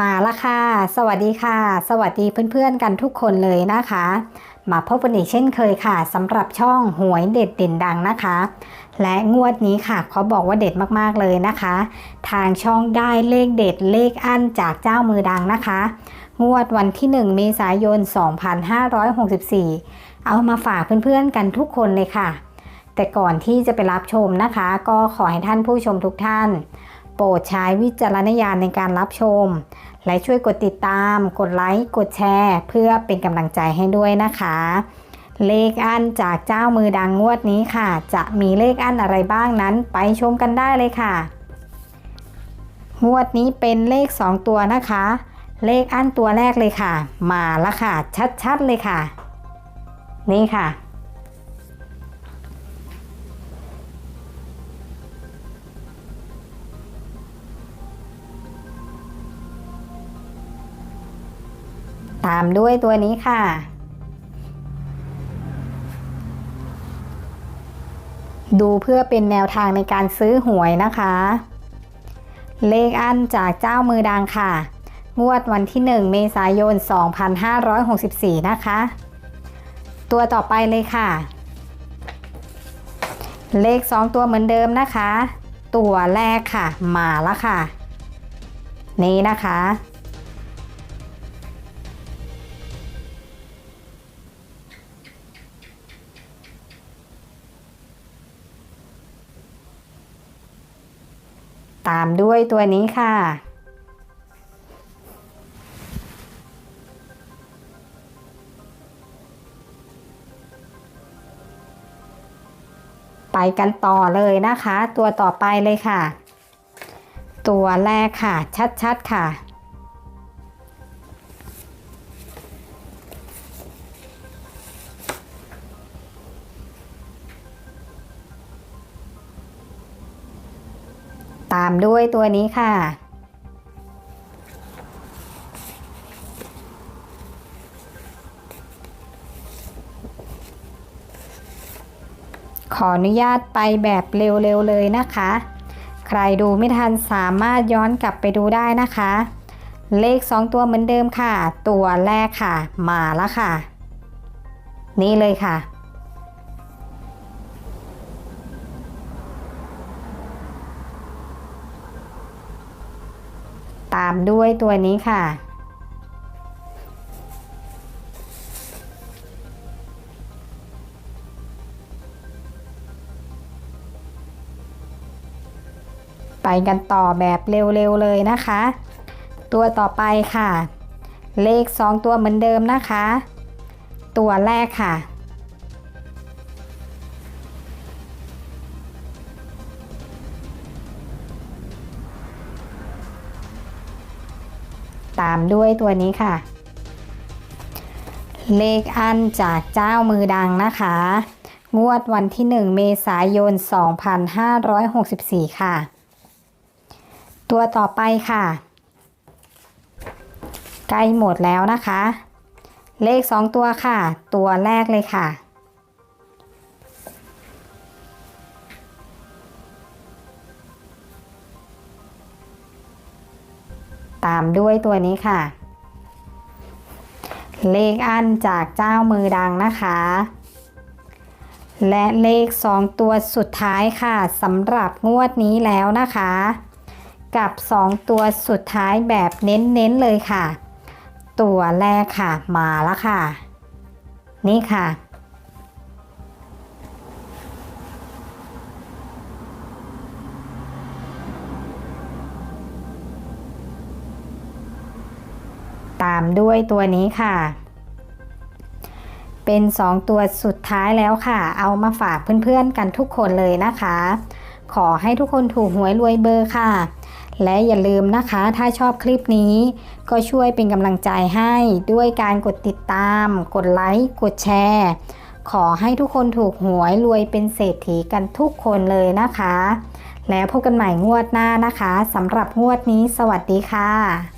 มาละค่ะ สวัสดีค่ะ สวัสดีเพื่อนๆกันทุกคนเลยนะคะ มาพบกันอีกเช่นเคยค่ะสำหรับช่องหวยเด็ดเด่นดังนะคะ และงวดนี้ค่ะเขาบอกว่าเด็ดมากๆเลยนะคะ ทางช่องได้เลขเด็ดเลขอั้นจากเจ้ามือดังนะคะ งวดวันที่ 1 เมษายน 2564 เอามาฝากเพื่อนๆกันทุกคนเลยค่ะ แต่ก่อนที่จะไปรับชมนะคะ ก็ขอให้ท่านผู้ชมทุกท่าน โปรดใช้วิจารณญาณในการรับชม และช่วยกดติดตาม กดไลค์ กดแชร์ เพื่อเป็นกำลังใจให้ด้วยนะคะ เลขอันจากเจ้ามือดังงวดนี้ค่ะ จะมีเลขอันอะไรบ้างนั้นไปชมกันได้เลยค่ะ งวดนี้เป็นเลข 2 ตัวนะคะ เลขอันตัวแรกเลยค่ะ มาล้วค่ะ ชัดๆเลยค่ะ นี่ค่ะ ตามด้วยตัวนี้ค่ะ ดูเพื่อเป็นแนวทางในการซื้อหวยนะคะ เลขอันจากเจ้ามือดังค่ะ งวดวันที่ 1 เมษายน 2564 นะคะ ตัวต่อไปเลยค่ะ เลข 2 ตัวเหมือนเดิมนะคะ ตัวแรกค่ะ มาแล้วค่ะ นี่นะคะ ตามด้วยตัวนี้ค่ะ ไปกันต่อเลยนะคะ ตัวต่อไปเลยค่ะ ตัวแรกค่ะ ชัดๆค่ะ ตามด้วยตัวนี้ค่ะ ขออนุญาตไปแบบเร็วๆเลยนะคะ ใครดูไม่ทันสามารถย้อนกลับไปดูได้นะคะ เลข 2 ตัวเหมือนเดิมค่ะ ตัวแรกค่ะ มาแล้วค่ะ นี่เลยค่ะามด้วยตัวนี้ค่ะ ไปกันต่อแบบเร็วๆเลยนะคะ ตัวต่อไปค่ะ เลข 2 ตัวเหมือนเดิมนะคะ ตัวแรกค่ะามด้วยตัวนี้ค่ะ เลขอันจากเจ้ามือดังนะคะ งวดวันที่ 1 เมษายน 2564 ค่ะ ตัวต่อไปค่ะ ใกล้หมดแล้วนะคะ เลข 2 ตัวค่ะ ตัวแรกเลยค่ะ ตามด้วยตัวนี้ค่ะ เลขอันจากเจ้ามือดังนะคะ และเลข 2 ตัวสุดท้ายค่ะสำหรับงวดนี้แล้วนะคะ กับ 2 ตัวสุดท้ายแบบเน้นๆเลยค่ะ ตัวแรกค่ะมาแล้วค่ะ นี่ค่ะ ตามด้วยตัวนี้ค่ะ เป็น 2 ตัวสุดท้ายแล้วค่ะ เอามาฝากเพื่อนๆกันทุกคนเลยนะคะ ขอให้ทุกคนถูกหวยรวยเบอร์ค่ะ และอย่าลืมนะคะ ถ้าชอบคลิปนี้ ก็ช่วยเป็นกำลังใจให้ด้วยการกดติดตาม กดไลค์กดแชร์ขอให้ทุกคนถูกหวยรวยเป็นเศรษฐีกันทุกคนเลยนะคะ แล้วพบกันใหม่งวดหน้านะคะสำหรับงวดนี้สวัสดีค่ะ